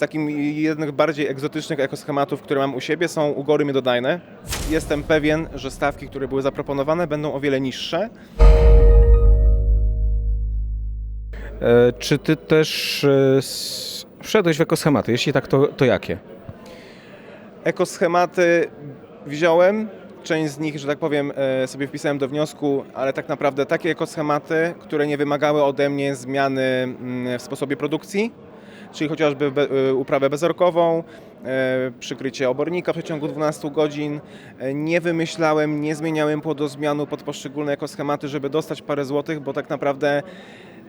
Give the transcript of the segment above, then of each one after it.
Z takim jednych bardziej egzotycznych ekoschematów, które mam u siebie są ugory miododajne. Jestem pewien, że stawki, które były zaproponowane będą o wiele niższe. E, Czy ty też e, wszedłeś w ekoschematy? Jeśli tak, to, to jakie? Ekoschematy wziąłem, część z nich, że tak powiem, e, sobie wpisałem do wniosku, ale tak naprawdę takie ekoschematy, które nie wymagały ode mnie zmiany mm, w sposobie produkcji, czyli chociażby e, uprawę bezorkową, e, przykrycie obornika w przeciągu 12 godzin. E, Nie wymyślałem, nie zmieniałem płodozmianu pod poszczególne ekoschematy, żeby dostać parę złotych, bo tak naprawdę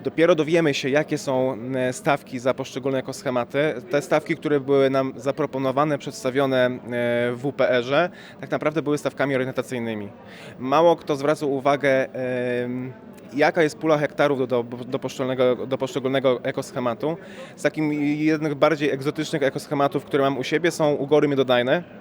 Dopiero dowiemy się, jakie są e, stawki za poszczególne ekoschematy. Te stawki, które były nam zaproponowane, przedstawione e, w WPR-ze, tak naprawdę były stawkami orientacyjnymi. Mało kto zwracał uwagę, em, jaka jest pula hektarów do, do, do, poszczególnego, do poszczególnego ekoschematu. Z takim jednych bardziej egzotycznych ekoschematów, które mam u siebie, są ugory miododajne.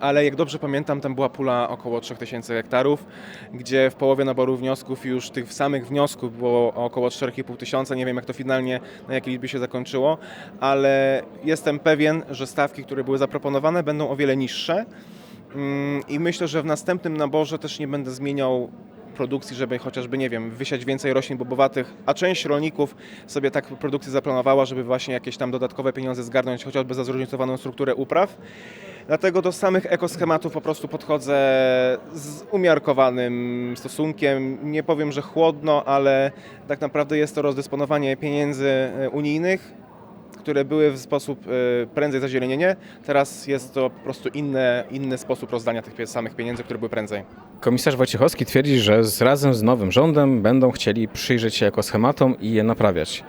Ale jak dobrze pamiętam, tam była pula około 3000 hektarów, gdzie w połowie naboru wniosków już tych samych wniosków było około 4,5 tysiąca. Nie wiem, jak to finalnie, na jakiej liczbie się zakończyło, ale jestem pewien, że stawki, które były zaproponowane, będą o wiele niższe. Mm, I myślę, że w następnym naborze też nie będę zmieniał produkcji, żeby chociażby, nie wiem, wysiać więcej roślin bobowatych, a część rolników sobie tak produkcję zaplanowała, żeby właśnie jakieś tam dodatkowe pieniądze zgarnąć, chociażby za zróżnicowaną strukturę upraw. Dlatego do samych ekoschematów po prostu podchodzę z umiarkowanym stosunkiem. Nie powiem, że chłodno, ale tak naprawdę jest to rozdysponowanie pieniędzy e, unijnych, które były w sposób e, prędzej zazielenienie. Teraz jest to po prostu inny, inny sposób rozdania tych samych pieniędzy, które były prędzej. Komisarz Wojciechowski twierdzi, że z, razem z nowym rządem będą chcieli przyjrzeć się ekoschematom i je naprawiać.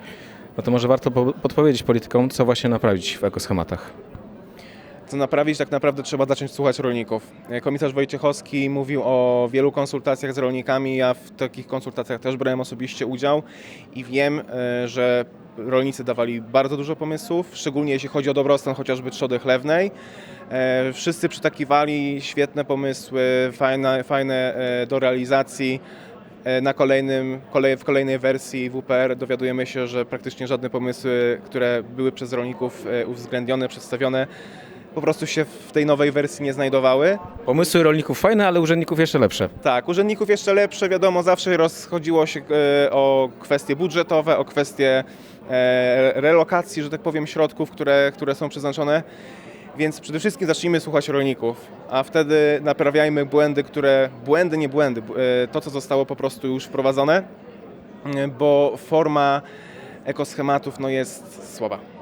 No to może warto po, podpowiedzieć politykom, co właśnie naprawić w ekoschematach. Co naprawić, tak naprawdę trzeba zacząć słuchać rolników. E, Komisarz Wojciechowski mówił o wielu konsultacjach z rolnikami. Ja w takich konsultacjach też brałem osobiście udział i wiem, e, że rolnicy dawali bardzo dużo pomysłów, szczególnie jeśli chodzi o dobrostan chociażby trzody chlewnej. E, Wszyscy przytakiwali świetne pomysły, fajne, fajne do realizacji. Na kolejnym, kolej, w kolejnej wersji WPR dowiadujemy się, że praktycznie żadne pomysły, które były przez rolników uwzględnione, przedstawione, po prostu się w tej nowej wersji nie znajdowały. Pomysły rolników fajne, ale urzędników jeszcze lepsze. Tak, urzędników jeszcze lepsze, wiadomo, zawsze rozchodziło się e, o kwestie budżetowe, o kwestie e, relokacji, że tak powiem, środków, które, które są przeznaczone. Więc przede wszystkim zacznijmy słuchać rolników, a wtedy naprawiajmy błędy, które, błędy, nie błędy, e, to co zostało po prostu już wprowadzone, bo forma ekoschematów no, jest słaba.